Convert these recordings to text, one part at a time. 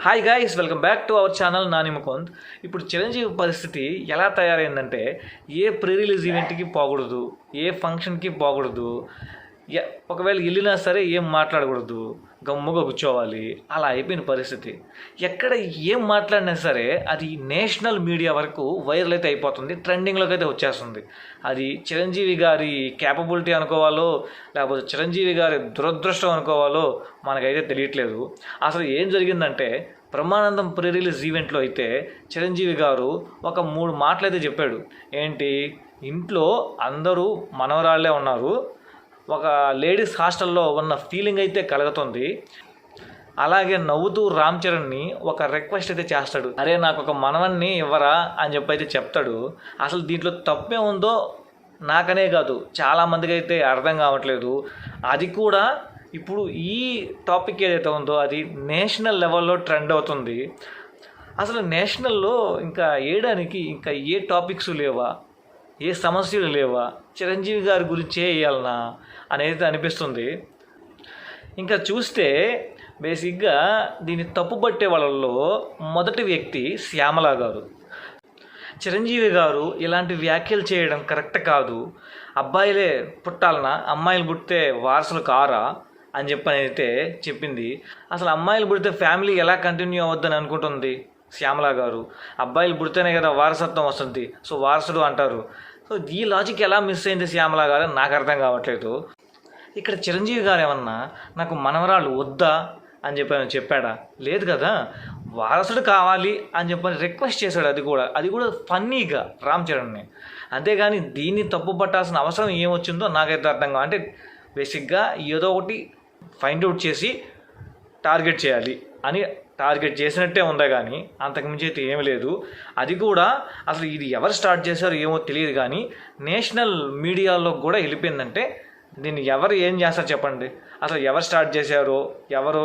Hi guys welcome back to our channel నా ముకుంద్ ఇప్పుడు చిరంజీవి పరిస్థితి ఎలా తయారైందంటే ఏ ప్రీ రిలీజ్ ఈవెంట్కి పోకూడదు ఏ ఫంక్షన్కి పోకూడదు ఒకవేళ వెళ్ళినా సరే ఏం మాట్లాడకూడదు గమ్ముగా కూర్చోవాలి. అలా అయిపోయిన పరిస్థితి. ఎక్కడ ఏం మాట్లాడినా సరే అది నేషనల్ మీడియా వరకు వైరల్ అయితే అయిపోతుంది ట్రెండింగ్లోకి అయితే వచ్చేస్తుంది. అది చిరంజీవి గారి క్యాపబిలిటీ అనుకోవాలో లేకపోతే చిరంజీవి గారి దురదృష్టం అనుకోవాలో మనకైతే తెలియట్లేదు. అసలు ఏం జరిగిందంటే బ్రహ్మానందం ప్రీ రిలీజ్ ఈవెంట్లో అయితే చిరంజీవి గారు ఒక మూడు మాటలు అయితే చెప్పాడు. ఏంటి? ఇంట్లో అందరూ మనవరాళ్ళే ఉన్నారు. ఒక లేడీస్ హాస్టల్లో ఉన్న ఫీలింగ్ అయితే కలుగుతుంది. అలాగే నవ్వుతూ రామ్ చరణ్ని ఒక రిక్వెస్ట్ అయితే చేస్తాడు. అరే నాకు ఒక మనవన్ని ఇవ్వరా అని చెప్పి అయితే చెప్తాడు. అసలు దీంట్లో తప్పే ఉందో నాకనే కాదు. చాలామందికి అయితే అర్థం కావట్లేదు. అది కూడా ఇప్పుడు ఈ టాపిక్ ఏదైతే ఉందో అది నేషనల్ లెవెల్లో ట్రెండ్ అవుతుంది. అసలు నేషనల్లో ఇంకా వేయడానికి ఇంకా ఏ టాపిక్స్ లేవా? ఏ సమస్యలు లేవా? చిరంజీవి గారి గురించే వేయాలనా అనేది అనిపిస్తుంది. ఇంకా చూస్తే బేసిక్గా దీన్ని తప్పుపట్టే వాళ్ళల్లో మొదటి వ్యక్తి శ్యామల గారు. చిరంజీవి గారు ఇలాంటి వ్యాఖ్యలు చేయడం కరెక్ట్ కాదు. అబ్బాయిలే పుట్టాలనా? అమ్మాయిలు పుట్టితే వారసులు కారా? అని చెప్పని అయితే చెప్పింది. అసలు అమ్మాయిలు పుడితే ఫ్యామిలీ ఎలా కంటిన్యూ అవ్వద్దని అనుకుంటుంది శ్యామల గారు. అబ్బాయిలు పుడితేనే కదా వారసత్వం వస్తుంది. సో వారసుడు అంటారు. సో ఈ లాజిక్ ఎలా మిస్ అయింది శ్యామల గారు? నాకు అర్థం కావట్లేదు. ఇక్కడ చిరంజీవి గారు ఏమన్నా నాకు మనవరాలు వద్దా? అని చెప్పి చెప్పాడా? లేదు కదా. వారసుడు కావాలి అని చెప్పని రిక్వెస్ట్ చేశాడు అది కూడా. అది కూడా ఫన్నీగా రామ్ చరణ్ని. అంతేగాని దీన్ని తప్పు పట్టాల్సిన అవసరం ఏమొచ్చిందో నాకైతే అర్థం కాదు అంటే బేసిక్గా ఏదో ఒకటి ఫైండ్ అవుట్ చేసి టార్గెట్ చేయాలి. అని టార్గెట్ చేసినట్టే ఉందా కానీ అంతకుమించి అయితే ఏమీ లేదు. అది కూడా అసలు ఇది ఎవరు స్టార్ట్ చేశారో ఏమో తెలియదు కానీ నేషనల్ మీడియాలో కూడా వెళ్ళిపోయిందంటే దీన్ని ఎవరు ఏం చేస్తారు చెప్పండి? అసలు ఎవరు స్టార్ట్ చేశారో ఎవరు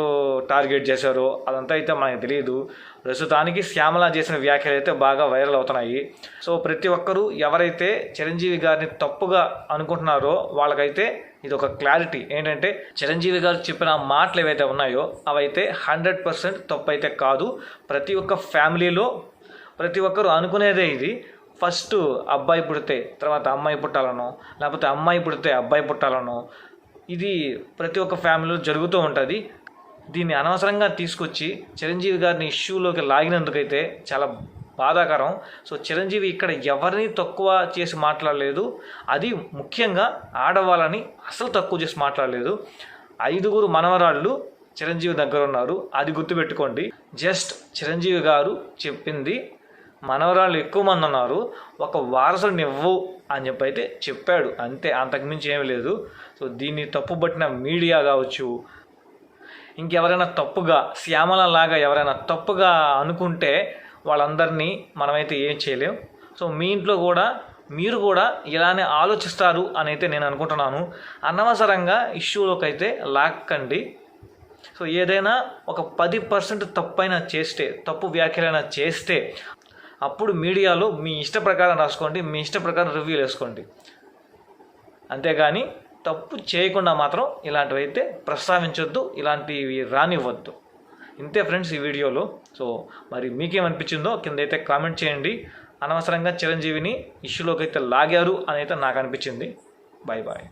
టార్గెట్ చేశారో అదంతా అయితే మనకు తెలియదు. ప్రస్తుతానికి శ్యామల చేసిన వ్యాఖ్యలు అయితే బాగా వైరల్ అవుతున్నాయి. సో ప్రతి ఒక్కరూ ఎవరైతే చిరంజీవి గారిని తప్పుగా అనుకుంటున్నారో వాళ్ళకైతే ఇది ఒక క్లారిటీ. ఏంటంటే చిరంజీవి గారు చెప్పిన మాటలు ఏవైతే ఉన్నాయో అవైతే హండ్రెడ్ పర్సెంట్ తప్పు అయితే కాదు. ప్రతి ఒక్క ఫ్యామిలీలో ప్రతి ఒక్కరు అనుకునేదే ఇది. ఫస్ట్ అబ్బాయి పుడితే తర్వాత అమ్మాయి పుట్టాలనో లేకపోతే అమ్మాయి పుడితే అబ్బాయి పుట్టాలనో ఇది ప్రతి ఒక్క ఫ్యామిలీలో జరుగుతూ ఉంటుంది. దీన్ని అనవసరంగా తీసుకొచ్చి చిరంజీవి గారిని ఇష్యూలోకి లాగినందుకైతే చాలా బాధాకరం. సో చిరంజీవి ఇక్కడ ఎవరిని తక్కువ చేసి మాట్లాడలేదు. అది ముఖ్యంగా ఆడవాళ్ళని అసలు తక్కువ చేసి మాట్లాడలేదు. ఐదుగురు మనవరాళ్ళు చిరంజీవి దగ్గర ఉన్నారు. అది గుర్తుపెట్టుకోండి. జస్ట్ చిరంజీవి గారు చెప్పింది మనవరాళ్ళు ఎక్కువ మంది ఉన్నారు. ఒక వారసుడిని ఇవ్వు అని చెప్పి అయితే చెప్పాడు. అంతే అంతకుమించి ఏమీ లేదు. సో దీన్ని తప్పుపట్టిన మీడియా కావచ్చు ఇంకెవరైనా తప్పుగా శ్యామల లాగా ఎవరైనా తప్పుగా అనుకుంటే వాళ్ళందరినీ మనమైతే ఏం చేయలేం. సో మీ ఇంట్లో కూడా మీరు కూడా ఇలానే ఆలోచిస్తారు అని అయితే నేను అనుకుంటున్నాను. అనవసరంగా ఇష్యూలోకి అయితే లాక్కండి. సో ఏదైనా ఒక పది పర్సెంట్ తప్పైనా చేస్తే తప్పు వ్యాఖ్యలైనా చేస్తే అప్పుడు మీడియాలో మీ ఇష్ట ప్రకారం రాసుకోండి మీ ఇష్ట ప్రకారం రివ్యూలు వేసుకోండి. అంతేగాని తప్పు చేయకుండా మాత్రం ఇలాంటివి అయితే ప్రస్తావించొద్దు ఇలాంటివి రానివ్వద్దు. ఇంతే ఫ్రెండ్స్ ఈ వీడియోలో. సో మరి మీకేమనిపించిందో కింద అయితే కామెంట్ చేయండి. అనవసరంగా చిరంజీవిని ఇష్యూలోకి అయితే లాగారు అని అయితే నాకు అనిపించింది. Bye bye.